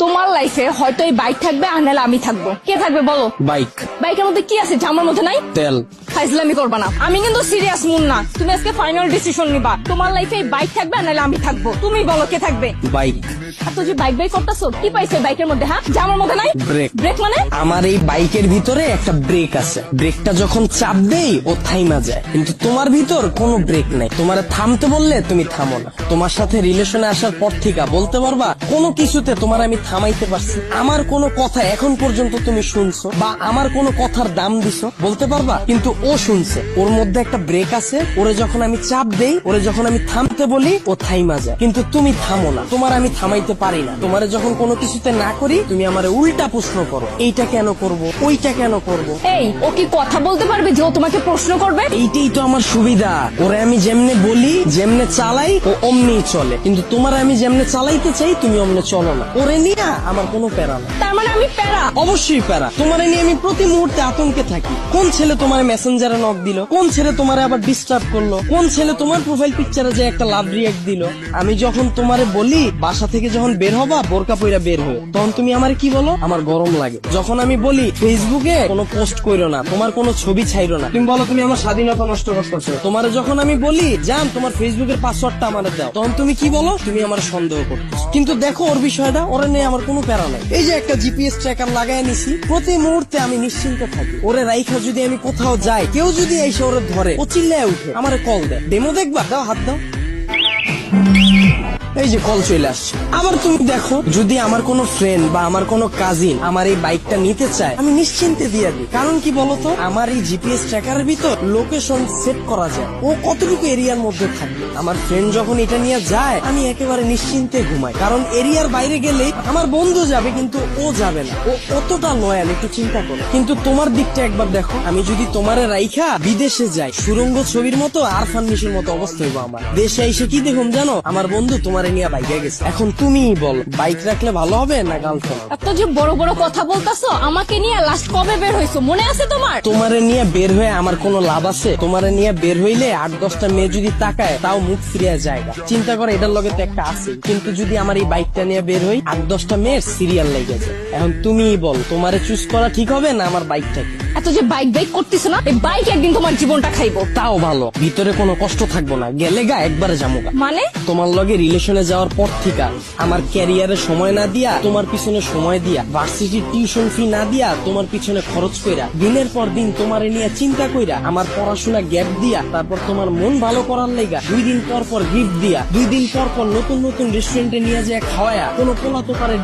তোমার লাইফে হয়তো এই বাইক থাকবে আর নাহলে আমি থাকব। কে থাকবে বলো? বাইক বাইকের মধ্যে কি আছে? আমার মধ্যে নাই? তেল। ফাইজলামি করবা না। আমি কিন্তু সিরিয়াস মুন না। তুমি আজকে ফাইনাল ডিসিশন নিবা। তোমার লাইফে বাইক থাকবে নাহলে আমি থাকব। তুমি বলো কে থাকবে? বাইক আর তো যে বাইক বাইক করতেছো কি পাইছো বাইকের মধ্যে হ্যাঁ? মধ্যে নাই? ব্রেক ব্রেক মানে? আমার এই বাইকের ভিতরে একটা ব্রেক আছে। ব্রেকটা যখন চাপ দেই ও থাইমা যায়। কিন্তু তোমার ভিতর কোনো ব্রেক নাই। তোমার থামতে বললে তুমি থামো না। তোমার সাথে রিলেশনে আসার পর থেকে বলতে পারবা কোনো কিছুতে তোমার আমি থামাইতে পারছি আমার কোনো কথা এখন পর্যন্ত তুমি শুনছো বা আমার কোনো কথার দাম দিছো বলতে পারবা কিন্তু ও শুনছে। ওর মধ্যে একটা ব্রেক আছে। ওরে যখন আমি চাপ দেই ওরে যখন আমি থামতে বলি ও থাইমা যায়। কিন্তু তুমি থামো না। তোমার আমি থামাইতে পারি না। তোমারে যখন কোনো কিছুতে না করি তুমি আমার উল্টা প্রশ্ন করো। এইটা কেন করব? ওইটা কেন করব? এই ও কি কথা বলতে পারবে যে ও তোমাকে প্রশ্ন করবে? এইটাই তো আমার সুবিধা। ওরে আমি যেমনে বলি যেমনে চালাই ও অমনি চলে। কিন্তু তোমার আমি যেমনে চালাইতে চাই তুমি অমনে চলো না। ওরে নিয়ে আমার কোনো প্যারা না। তার মানে আমি প্যারা। অবশ্যই প্যারা। তোমার নিয়ে আমি প্রতি মুহূর্তে আতঙ্কে থাকি। কোন ছেলে তোমার মেসেঞ্জারে নক দিল। কোন ছেলে তোমার আবার ডিস্টার্ব করল? কোন ছেলে তোমার প্রোফাইল পিকচারে যে একটা লাভ রিয়াক্ট দিল? আমি যখন তোমারে বলি, বাসা থেকে যখন বের হবা, বোরকা পইরা বের হয়ে তখন তুমি আমার কি বলো? আমার গরম লাগে। যখন আমি বলি ফেসবুকে কোনো পোস্ট কইরো না, তোমার কোনো ছবি ছাইরো না। তুমি বলো, তুমি আমার স্বাধীনতা নষ্ট করতেছো। তোমার যখন আমি বলি, জান, তোমার ফেসবুকের পাসওয়ার্ডটা আমার দাও। তখন তুমি কি বলো? তুমি আমার সন্দেহ করতেছো। কিন্তু দেখো ওর বিষয়টা, ওরে নিয়ে আমার কোনো প্যারা নাই। এই যে একটা জিপিএস ট্র্যাকার লাগাই নিছি, প্রতি মুহূর্তে আমি নিশ্চিন্তে থাকি। ওরে রাইখা, যদি আমি কোথাও যাই, কেউ যদি এই শহরে ধরে, ও চিল্লায় উঠে, আমার কল দেয়। ডেমো দেখবা? দাও, হাত দাও। এই যে কল চলে আসছে। আবার তুমি দেখো, যদি আমার কোনো ফ্রেন্ড বা আমার কোনো কাজিন আমার এই বাইকটা নিতে চায়, আমি নিশ্চিন্তে দিয়ে দিই। কারণ কি বলতো? আমার এই জিপিএস ট্র্যাকারের ভিতর লোকেশন সেট করা যায়। ও কতটুকু এরিয়ার মধ্যে থাকবে? আমার ফ্রেন্ড যখন এটা নিয়ে যায়, আমি একেবারে নিশ্চিন্তে ঘুমাই। কারণ এরিয়ার বাইরে গেলে আমার বন্ধু যাবে, কিন্তু ও যাবে না। ও অতটা লয়াল একটু চিন্তা করো। কিন্তু তোমার দিকটা একবার দেখো। আমি যদি তোমারে রাইখা বিদেশে যাই, সুরঙ্গ ছবির মতো আর ফার্নিশের মতো অবস্থা হইব আমার। দেশে এসে কি দেখুন জানো? আমার বন্ধু তোমারে নিয়ে বাইকে গেছে। এখন তুমি বল বাইক রাখলে ভালো হবে না গার্লফ্রেন্ড? এত যে বড় বড় কথা বলতাছো আমাকে নিয়ে লাস্ট কবে বের হয়েছো? মনে আছে তোমার? তোমারে নিয়ে বের হয়ে আমার কোনো লাভ আছে? তোমারে নিয়ে বের হইলে আট দশটা মেয়ে যদি তাকায় তাও মুখ ফিরিয়ে জায়গা চিন্তা করে এটার লগে তো একটা আছে। কিন্তু যদি আমার এই বাইকটা নিয়ে বের হই আট দশটা মেয়ের সিরিয়াল লেগে যায়। এখন তুমিই বল তোমারে চুজ করা ঠিক হবে না আমার বাইকটাকে এত যে বাইক বাইক করতেছো না এই বাইক একদিন তোমার জীবনটা খাইবো। তাও ভালো ভিতরে কোনো কষ্ট থাকব না গেলে গা একবারে জামুগা। মানে? তোমার লগে রিলেশনে যাওয়ার পর থেকে আমার ক্যারিয়ারে সময় না দিয়া তোমার পিছনে সময় দিয়া ভার্সিটির টিউশন ফি না দিয়া তোমার পিছনে খরচ কইরা দিনের পর দিন তোমারে নিয়ে চিন্তা কইরা আমার পড়াশোনা গ্যাপ দিয়া তারপর তোমার মন ভালো করার লেগা দুই দিন পর পর গিফট দিয়া দুই দিন পর পর নতুন নতুন রেস্টুরেন্টে নিয়ে যায় খাওয়ায়া কোনো পোলা তো পারে